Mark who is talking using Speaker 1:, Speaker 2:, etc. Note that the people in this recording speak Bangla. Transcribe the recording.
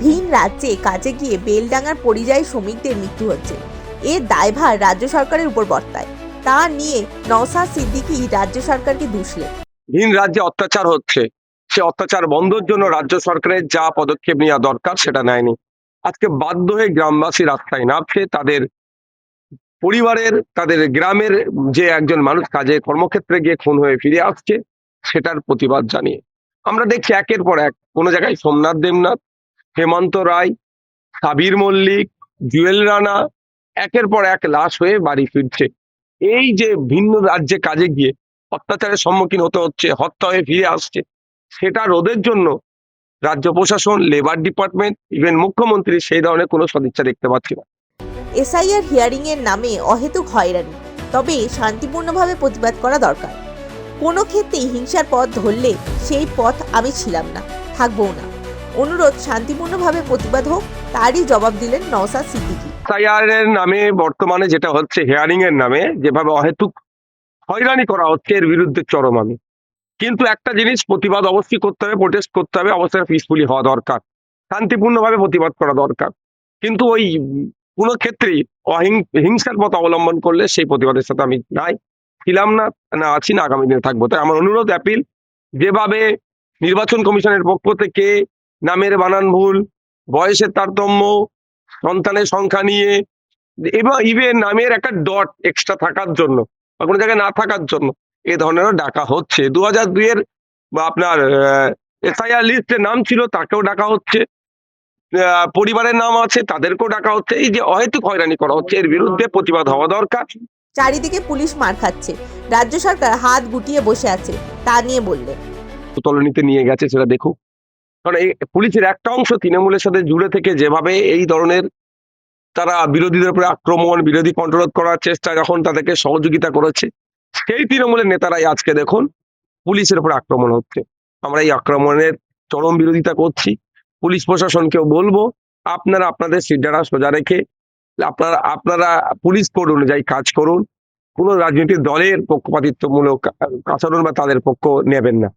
Speaker 1: ভিন রাজ্যে কাজে গিয়ে বেলডাঙ্গার পরিযায়ী শ্রমিকদের মৃত্যু হচ্ছে। এর দায়ভার রাজ্য সরকারের উপর বর্তায়। তা নিয়ে নওসা সিদ্দিকি রাজ্য সরকারকে দুষলেন
Speaker 2: ভিন রাজ্যে অত্যাচার হচ্ছে। সে অত্যাচার বন্ধের জন্য রাজ্য সরকারের যা পদক্ষেপ নেওয়া দরকার সেটা নেয়নি। আজকে বাধ্য হয়ে গ্রামবাসী রাস্তায় নামছে। তাদের পরিবারের, তাদের গ্রামের যে একজন মানুষ কাজে কর্মক্ষেত্রে গিয়ে খুন হয়ে ফিরে আসছে, সেটার প্রতিবাদ জানিয়ে। আমরা দেখছি একের পর এক। কোনো জায়গায় সোমনাথ দেবনাথ হেমন্ত রায়, সাবির মল্লিক, জুয়েল রানা, একের পর এক লাশ হয়ে বাড়ি ফিরছে। এই যে ভিন্ন রাজ্যে কাজে গিয়ে অত্যাচারের সম্মুখীন হতে হচ্ছে, হত্যা হয়ে ফিরে আসছে, সেটা রোধের জন্য রাজ্য প্রশাসন লেবার ডিপার্টমেন্ট ইভেন মুখ্যমন্ত্রী সেই ধরনের কোনো সদিচ্ছা দেখতে পাচ্ছি না।
Speaker 1: এসআইআর হিয়ারিং এর নামে অহেতুক হয়রানি, তবে শান্তিপূর্ণভাবে প্রতিবাদ করা দরকার। কোনো ক্ষেত্রেই হিংসার পথ ধরলে সেই পথ আমি ছিলাম না, থাকবও না। অনুরোধ শান্তিপূর্ণভাবে প্রতিবাদ হোক, তারই জবাব দিলেন নওসাদ সিদ্দিকী।
Speaker 2: এসআইআর নামে বর্তমানে যেটা হচ্ছে হেয়ারিং এর নামে, যেভাবে অহেতুক হয়রানি করা হচ্ছে, এর বিরুদ্ধে চরম আমি। কিন্তু একটা জিনিস প্রতিবাদ অবশ্যই করতে হবে প্রোটেস্ট করতে হবে, অবশ্যই পিসফুলি হওয়া দরকার। শান্তিপূর্ণভাবে প্রতিবাদ করা দরকার। কিন্তু ওই কোনো ক্ষেত্রেই হিংসার পথ অবলম্বন করলে সেই প্রতিবাদের সাথে আমি নাই, ছিলাম না না আছি না, আগামী দিনে থাকব। তাই আমার অনুরোধ অ্যাপিল যেভাবে নির্বাচন কমিশনের পক্ষ থেকে নামের বানান ভুল বয়সের তারতম্য সন্তানের সংখ্যা নিয়ে এবং ইভেন নামের একটা ডট এক্সট্রা থাকার জন্য বা কোনো জায়গায় না থাকার জন্য এ ধরনেরও ডাকা হচ্ছে। দু হাজার দুইয়ের বা আপনার এসআইআর লিস্টে নাম ছিল তাকেও ডাকা হচ্ছে। পরিবারের নাম আছে তাদেরকেও ডাকা হচ্ছে। এই যে অহেতুক হয়রানি করা হচ্ছে এর বিরুদ্ধে প্রতিবাদ হওয়া দরকার।
Speaker 1: চারিদিকে পুলিশ মার খাচ্ছে। রাজ্য সরকার হাত গুটিয়ে বসে আছে তা নিয়ে বললেন
Speaker 2: তলনিতে নিয়ে গেছে সেটা দেখুক। কারণ এই পুলিশের একটা অংশ তৃণমূলের সাথে জুড়ে থেকে যেভাবে এই ধরনের তারা বিরোধীদের উপরে আক্রমণ, বিরোধী কন্ট্রোল করার চেষ্টা যখন তাদেরকে সহযোগিতা করেছে, সেই তৃণমূলের নেতারাই আজকে দেখুন পুলিশের উপর আক্রমণ হচ্ছে। আমরা এই আক্রমণের চরম বিরোধিতা করছি। পুলিশ প্রশাসনকেও বলব, আপনারা আপনাদের সিদ্ধারা সোজা রেখে আপনারা আপনারা পুলিশ কোড অনুযায়ী কাজ করুন। কোনো রাজনৈতিক দলের পক্ষপাতিত্বমূলক আচরণ বা তাদের পক্ষ নেবেন না।